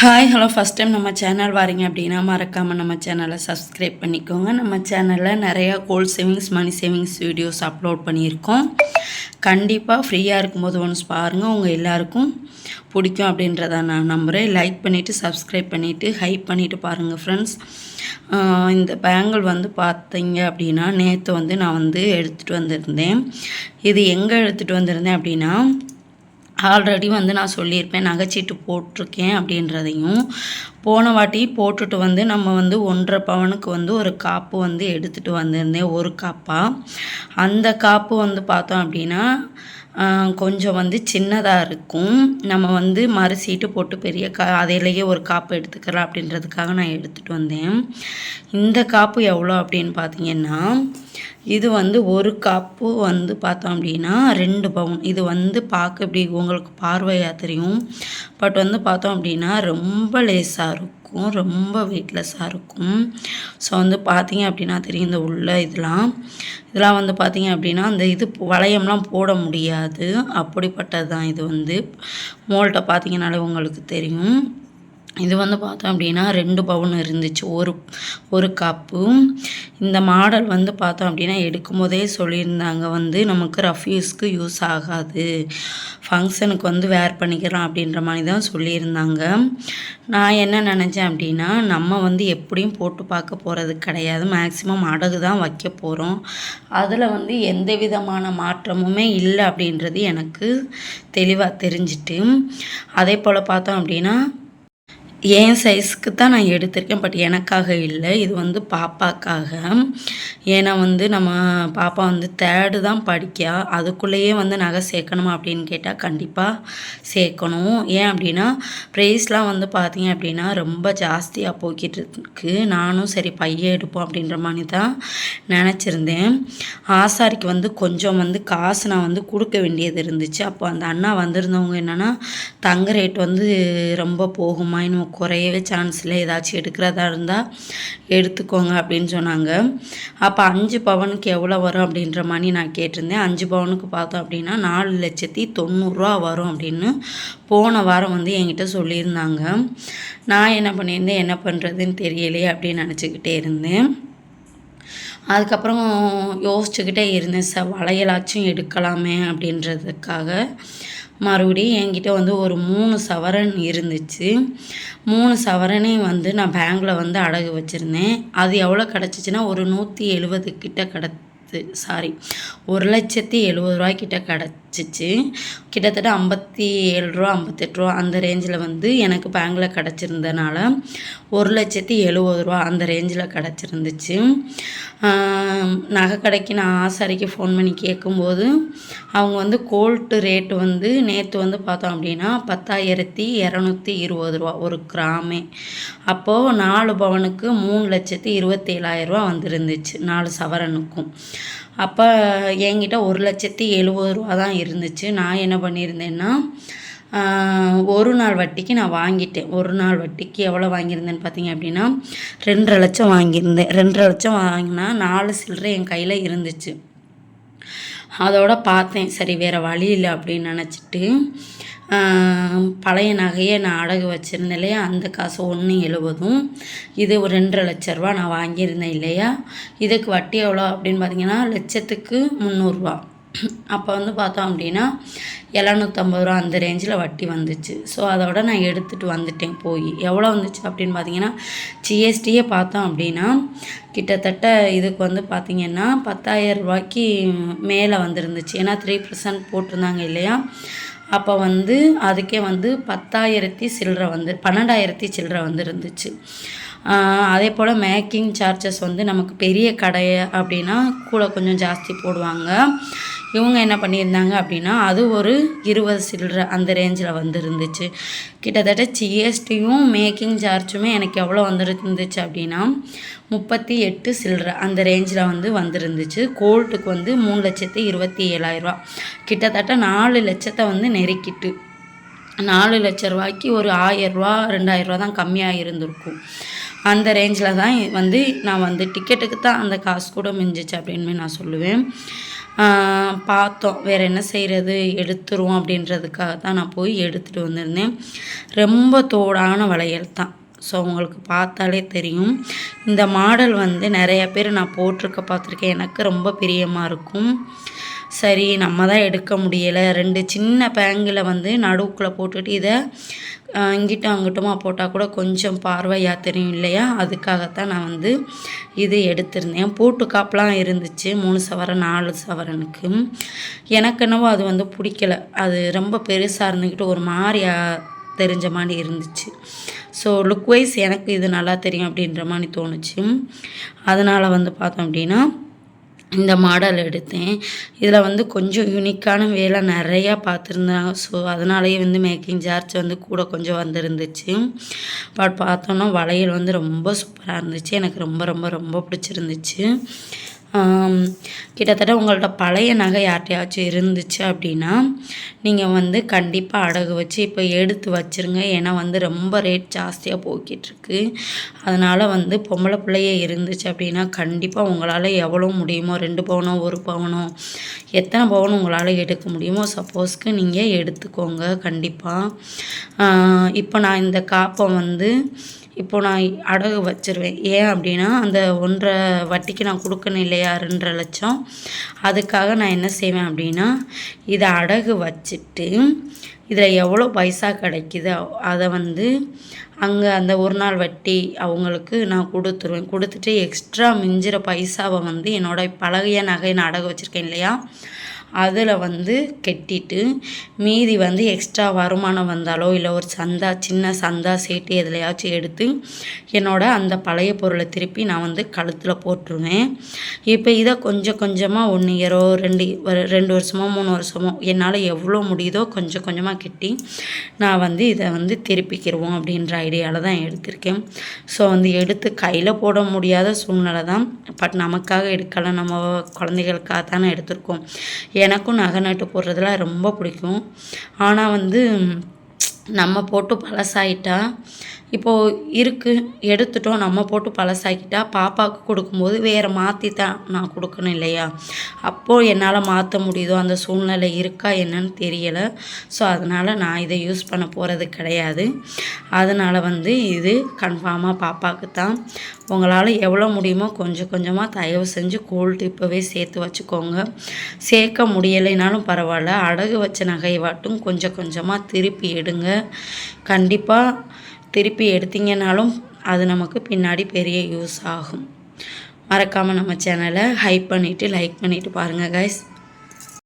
Hi hello first time நம்ம channel வரீங்க அப்படின்னா மறக்காமல் நம்ம சேனலை சப்ஸ்கிரைப் பண்ணிக்கோங்க. நம்ம சேனலில் நிறையா gold savings money savings videos upload பண்ணியிருக்கோம். கண்டிப்பாக ஃப்ரீயாக இருக்கும்போது ஒன்ஸ் பாருங்கள் உங்கள் எல்லாருக்கும் பிடிக்கும் அப்படின்றத நான் நம்புகிறேன் லைக் பண்ணிவிட்டு சப்ஸ்கிரைப் பண்ணிவிட்டு ஹைப் பண்ணிவிட்டு பாருங்கள் ஃப்ரெண்ட்ஸ் இந்த பேங்கிள் வந்து பார்த்தீங்க அப்படின்னா நேற்று வந்து நான் வந்து எடுத்துகிட்டு வந்திருந்தேன். இது எங்கே எடுத்துகிட்டு வந்திருந்தேன் அப்படின்னா ஆல்ரெடி வந்து நான் சொல்லியிருப்பேன் நகைச்சீட்டு போட்டிருக்கேன் அப்படின்றதையும். போன வாட்டி போட்டுட்டு வந்து நம்ம வந்து ஒன்றரை பவனுக்கு வந்து ஒரு காப்பு வந்து எடுத்துகிட்டு வந்திருந்தேன் ஒரு காப்பாக அந்த காப்பு வந்து பார்த்தோம் அப்படின்னா கொஞ்சம் வந்து சின்னதாக இருக்கும். நம்ம வந்து மறு சீட்டு போட்டு பெரிய கா அதிலேயே ஒரு காப்பு எடுத்துக்கலாம் அப்படின்றதுக்காக நான் எடுத்துகிட்டு வந்தேன். இந்த காப்பு எவ்வளோ அப்படின்னு பார்த்தீங்கன்னா இது வந்து ஒரு கப்பு வந்து பார்த்தோம் அப்படின்னா ரெண்டு பவுன். இது வந்து பார்க்க இப்படி உங்களுக்கு பார்வையாக தெரியும். பட் வந்து பார்த்தோம் அப்படின்னா ரொம்ப லேஸாக இருக்கும். ரொம்ப வெயிட்லெஸ்ஸாக இருக்கும். ஸோ வந்து பார்த்தீங்க அப்படின்னா தெரியும் இந்த உள்ள இதெல்லாம். இதெல்லாம் வந்து பார்த்தீங்க அப்படின்னா அந்த இது வளையம்லாம் போட முடியாது. அப்படிப்பட்டது தான் இது வந்து. மோல்ட்டை பார்த்தீங்கனாலே உங்களுக்கு தெரியும். இது வந்து பார்த்தோம் அப்படின்னா ரெண்டு பவுன் இருந்துச்சு. ஒரு ஒரு கப்பு இந்த மாடல் வந்து பார்த்தோம் அப்படின்னா எடுக்கும்போதே சொல்லியிருந்தாங்க வந்து நமக்கு ரஃப்யூஸ்க்கு யூஸ் ஆகாது. ஃபங்க்ஷனுக்கு வந்து வேர் பண்ணிக்கலாம் அப்படின்ற மாதிரி தான் சொல்லியிருந்தாங்க. நான் என்ன நினச்சேன் அப்படின்னா நம்ம வந்து எப்படியும் போட்டு பார்க்க போகிறது கிடையாது. மேக்ஸிமம் அடகு தான் வைக்க போகிறோம் அதில் வந்து எந்த விதமான மாற்றமுமே இல்லை அப்படின்றது எனக்கு தெளிவாக தெரிஞ்சிட்டு. அதே போல் பார்த்தோம் அப்படின்னா என் சைஸ்க்கு தான் நான் எடுத்திருக்கேன். பட் எனக்காக இல்லை. இது வந்து பாப்பாக்காக. ஏன்னா வந்து நம்ம பாப்பா வந்து தேர்டு தான் படிக்கா. அதுக்குள்ளேயே வந்து நகை சேர்க்கணுமா அப்படின்னு கேட்டால் கண்டிப்பாக சேர்க்கணும். ஏன் அப்படின்னா ப்ரைஸ்லாம் வந்து பார்த்தீங்க அப்படின்னா ரொம்ப ஜாஸ்தியாக போய்கிட்டு இருக்கு நானும் சரி பையன் எடுப்போம் அப்படின்ற மாதிரி தான் நினச்சிருந்தேன். ஆசாரிக்கு வந்து கொஞ்சம் வந்து காசு நான் வந்து கொடுக்க வேண்டியது இருந்துச்சு. அப்போ அந்த அண்ணா வந்திருந்தவங்க என்னென்னா தங்க ரேட் வந்து ரொம்ப போகுமா இன்னும் குறையவே சான்ஸ் இல்லை ஏதாச்சும் எடுக்கிறதா இருந்தால் எடுத்துக்கோங்க அப்படின்னு சொன்னாங்க. அப்போ அஞ்சு பவனுக்கு எவ்வளோ வரும் அப்படின்ற மாதிரி நான் கேட்டிருந்தேன். அஞ்சு பவனுக்கு பார்த்தோம் அப்படின்னா நாலு லட்சத்தி தொண்ணூறுரூவா வரும் அப்படின்னு போன வாரம் வந்து என்கிட்ட சொல்லியிருந்தாங்க. நான் என்ன பண்ணியிருந்தேன்? என்ன பண்ணுறதுன்னு தெரியலையே அப்படின்னு நினச்சிக்கிட்டே இருந்தேன். அதுக்கப்புறம் யோசிச்சுக்கிட்டே இருந்தேன் சார் வளையலாச்சும் எடுக்கலாமே அப்படின்றதுக்காக. மறுபடியும் என்கிட்ட வந்து ஒரு மூணு சவரன் இருந்துச்சு. மூணு சவரனையும் வந்து நான் பேங்கில் வந்து அடகு வச்சுருந்தேன். அது எவ்வளோ கிடச்சிச்சின்னா ஒரு நூற்றி எழுபது கிட்ட கிடச்சி சாரி ஒரு லட்சத்தி எழுபது ரூபாய்க்கிட்ட கிடச்சிச்சு. கிட்டத்தட்ட ஐம்பத்தி ஏழு ரூபா ஐம்பத்தெட்டு ரூபா அந்த ரேஞ்சில் வந்து எனக்கு பேங்கில் கிடச்சிருந்தனால ஒரு லட்சத்தி எழுபது ரூபா அந்த ரேஞ்சில் கிடச்சிருந்துச்சு. நகை கடைக்கு நான் ஆசாரிக்கு ஃபோன் பண்ணி கேட்கும்போது அவங்க வந்து கோல்ட்டு ரேட்டு வந்து நேற்று வந்து பார்த்தோம் அப்படின்னா பத்தாயிரத்தி இரநூத்தி இருபது ரூபா ஒரு கிராமே. அப்போது நாலு பவனுக்கு மூணு லட்சத்தி இருபத்தேழாயிரரூவா வந்துருந்துச்சு. நாலு சவரனுக்கும். அப்போ என்கிட்ட ஒரு லட்சத்தி எழுபது ரூபா தான் இருந்துச்சு. நான் என்ன பண்ணியிருந்தேன்னா ஒரு நாள் வட்டிக்கு நான் வாங்கிட்டேன். ஒரு நாள் வட்டிக்கு எவ்வளோ வாங்கியிருந்தேன்னு பார்த்தீங்க அப்படின்னா ரெண்டரை லட்சம் வாங்கியிருந்தேன். ரெண்டரை லட்சம் வாங்கினா நாலு சில்லறை என் கையில் இருந்துச்சு. அதோட பார்த்தேன். சரி வேறு வழி இல்லை அப்படின்னு நினச்சிட்டு பழைய நகையை நான் அடகு வச்சுருந்தேன் இல்லையா? அந்த காசு ஒன்று எழுபதும். இது ஒரு ரெண்டரை லட்ச ரூபா நான் வாங்கியிருந்தேன் இல்லையா? இதுக்கு வட்டி எவ்வளோ அப்படின்னு பார்த்தீங்கன்னா லட்சத்துக்கு முந்நூறுரூவா அப்போ வந்து பார்த்தோம் அப்படின்னா எழுநூற்றம்பது ரூபா அந்த ரேஞ்சில் வட்டி வந்துச்சு. ஸோ அதோட நான் எடுத்துகிட்டு வந்துட்டேன் போய். எவ்வளோ வந்துச்சு அப்படின்னு பார்த்தீங்கன்னா ஜிஎஸ்டியே பார்த்தோம் அப்படின்னா கிட்டத்தட்ட இதுக்கு வந்து பார்த்திங்கன்னா பத்தாயிரம் ரூபாய்க்கு மேலே வந்துருந்துச்சு. ஏன்னா த்ரீ பர்சன்ட் போட்டிருந்தாங்க இல்லையா? அப்போ வந்து அதுக்கே வந்து பத்தாயிரத்தி சில்லற வந்து பன்னெண்டாயிரத்தி சில்லற வந்து இருந்துச்சு அதே போல் மேக்கிங் சார்ஜஸ் வந்து நமக்கு பெரிய கடை அப்படின்னா கூட கொஞ்சம் ஜாஸ்தி போடுவாங்க. இவங்க என்ன பண்ணியிருந்தாங்க அப்படின்னா அது ஒரு இருபது சில்லற அந்த ரேஞ்சில் வந்துருந்துச்சு. கிட்டத்தட்ட ஜிஎஸ்டியும் மேக்கிங் சார்ஜுமே எனக்கு எவ்வளோ வந்துருந்துச்சு அப்படின்னா முப்பத்தி எட்டு சில்லற அந்த ரேஞ்சில் வந்து வந்துருந்துச்சு. கோல்ட்டுக்கு வந்து மூணு லட்சத்தி இருபத்தி ஏழாயிரரூவா கிட்டத்தட்ட நாலு லட்சத்தை வந்து நெருக்கிட்டு நாலு லட்ச ரூபாய்க்கு ஒரு ஆயிரரூவா ரெண்டாயிரரூவா தான் கம்மியாக இருந்திருக்கும். அந்த ரேஞ்சில் தான் வந்து நான் வந்து டிக்கெட்டுக்கு தான் அந்த காசு கூட மிஞ்சிச்சு அப்படின்னு நான் சொல்லுவேன். பார்த்தோம். வேறு என்ன செய்கிறது எடுத்துருவோம் அப்படின்றதுக்காக தான் நான் போய் எடுத்துகிட்டு வந்திருந்தேன். ரொம்ப தோடான வளையல் தான். ஸோ உங்களுக்கு பார்த்தாலே தெரியும். இந்த மாடல் வந்து நிறைய பேர் நான் போட்டிருக்க பார்த்துருக்கேன். எனக்கு ரொம்ப பிரியமாக இருக்கும். சரி நம்ம தான் எடுக்க முடியலை. ரெண்டு சின்ன பேங்கில் வந்து நடுவுக்குள்ளே போட்டுட்டு இதை இங்கிட்ட இங்கிட்டும் போட்டால் கூட கொஞ்சம் பார்வையாக தெரியும் இல்லையா? அதுக்காகத்தான் நான் வந்து இது எடுத்திருந்தேன். போட்டு காப்பெலாம் இருந்துச்சு. மூணு சவரன் நாலு சவரனுக்கு. எனக்கு என்னவோ அது வந்து பிடிக்கல. அது ரொம்ப பெருசாக இருந்துக்கிட்டு ஒரு மாதிரி தெரிஞ்ச மாதிரி இருந்துச்சு. ஸோ லுக் வைஸ் எனக்கு இது நல்லா தெரியும் அப்படின்ற மாதிரி தோணுச்சு. அதனால் வந்து பார்த்தோம் அப்படின்னா இந்த மாடல் எடுத்தேன். இதில் வந்து கொஞ்சம் யூனிக்கான வேலை நிறையா பார்த்துருந்தாங்க ஸோ அதனாலேயே வந்து மேக்கிங் சார்ஜ் வந்து கூட கொஞ்சம் வந்துருந்துச்சு. பட் பார்த்தோன்னா வளையல் வந்து ரொம்ப சூப்பராக இருந்துச்சு. எனக்கு ரொம்ப ரொம்ப ரொம்ப பிடிச்சிருந்துச்சு. கிட்டத்தட்ட உங்கள்ட்ட பழைய நகை யார்ட்டையாச்சும் இருந்துச்சு அப்படின்னா நீங்கள் வந்து கண்டிப்பாக அடகு வச்சு இப்போ எடுத்து வச்சிருங்க. ஏன்னா வந்து ரொம்ப ரேட் ஜாஸ்தியாக போய்கிட்டுருக்கு. அதனால் வந்து பொம்பளை பிள்ளைய இருந்துச்சு அப்படின்னா கண்டிப்பாக உங்களால் எவ்வளோ முடியுமோ ரெண்டு பவுனோ ஒரு பவுனோ எத்தனை பவுன் உங்களால் எடுக்க முடியுமோ சப்போஸ்க்கு நீங்கள் எடுத்துக்கோங்க கண்டிப்பாக இப்போ நான் இந்த காப்பை வந்து இப்போ நான் அடகு வச்சிருவேன். ஏன் அப்படின்னா அந்த ஒன்றரை வட்டிக்கு நான் கொடுக்கணும் இல்லை ஆறுன்ற லட்சம். அதுக்காக நான் என்ன செய்வேன் அப்படின்னா இதை அடகு வச்சுட்டு இதில் எவ்வளோ பைசா கிடைக்குது அதை வந்து அங்கே அந்த ஒரு நாள் வட்டி அவங்களுக்கு நான் கொடுத்துருவேன். கொடுத்துட்டு எக்ஸ்ட்ரா மிஞ்சிற பைசாவை வந்து என்னோட பழகைய நகை நான் அடகு வச்சுருக்கேன் இல்லையா? அதில் வந்து கெட்டிட்டு மீதி வந்து எக்ஸ்ட்ரா வருமானம் வந்தாலோ இல்லை ஒரு சந்தா சின்ன சந்தா சேட்டு எதுலையாச்சும் எடுத்து என்னோட அந்த பழைய பொருளை திருப்பி நான் வந்து கழுத்தில் போட்டுருவேன். இப்போ இதை கொஞ்சம் கொஞ்சமாக ஒன் இயரோ ரெண்டு ஒரு ரெண்டு வருஷமோ மூணு வருஷமோ என்னால் எவ்வளோ முடியுதோ கொஞ்சம் கொஞ்சமாக கெட்டி நான் வந்து இதை வந்து திருப்பிக்கிடுவோம் அப்படின்ற ஐடியாவில் தான் எடுத்திருக்கேன். ஸோ வந்து எடுத்து கையில் போட முடியாத சூழ்நிலை தான் பட் நமக்காக எடுக்கலை நம்ம குழந்தைகளுக்காக தானே எடுத்திருக்கோம். எனக்கும் நகை நட்டு போடுறதுலாம் ரொம்ப பிடிக்கும். ஆனால் வந்து நம்ம போட்டு பழசாயிட்டா இப்போது இருக்குது எடுத்துட்டோம் நம்ம போட்டு பழசாக்கிட்டா பாப்பாவுக்கு கொடுக்கும்போது வேறு மாற்றி தான் நான் கொடுக்கணும் இல்லையா? அப்போது என்னால் மாற்ற முடியுதோ அந்த சூழ்நிலை இருக்கா என்னன்னு தெரியலை. ஸோ அதனால் நான் இதை யூஸ் பண்ண போகிறது கிடையாது. அதனால் வந்து இது கன்ஃபார்மாக பாப்பாவுக்கு தான். உங்களால் எவ்வளோ முடியுமோ கொஞ்சம் கொஞ்சமாக தயவு செஞ்சு கோல்டு இப்போவே சேர்த்து வச்சுக்கோங்க. சேர்க்க முடியலைனாலும் பரவாயில்ல. அடகு வச்ச நகையை வாட்டும் கொஞ்சம் கொஞ்சமாக திருப்பி எடுங்க. கண்டிப்பாக திருப்பி எடுத்தீங்கனாலும் அது நமக்கு பின்னாடி பெரிய யூஸ் ஆகும். மறக்காமல் நம்ம சேனலை ஹைப் பண்ணிவிட்டு லைக் பண்ணிவிட்டு பாருங்கள் கைஸ்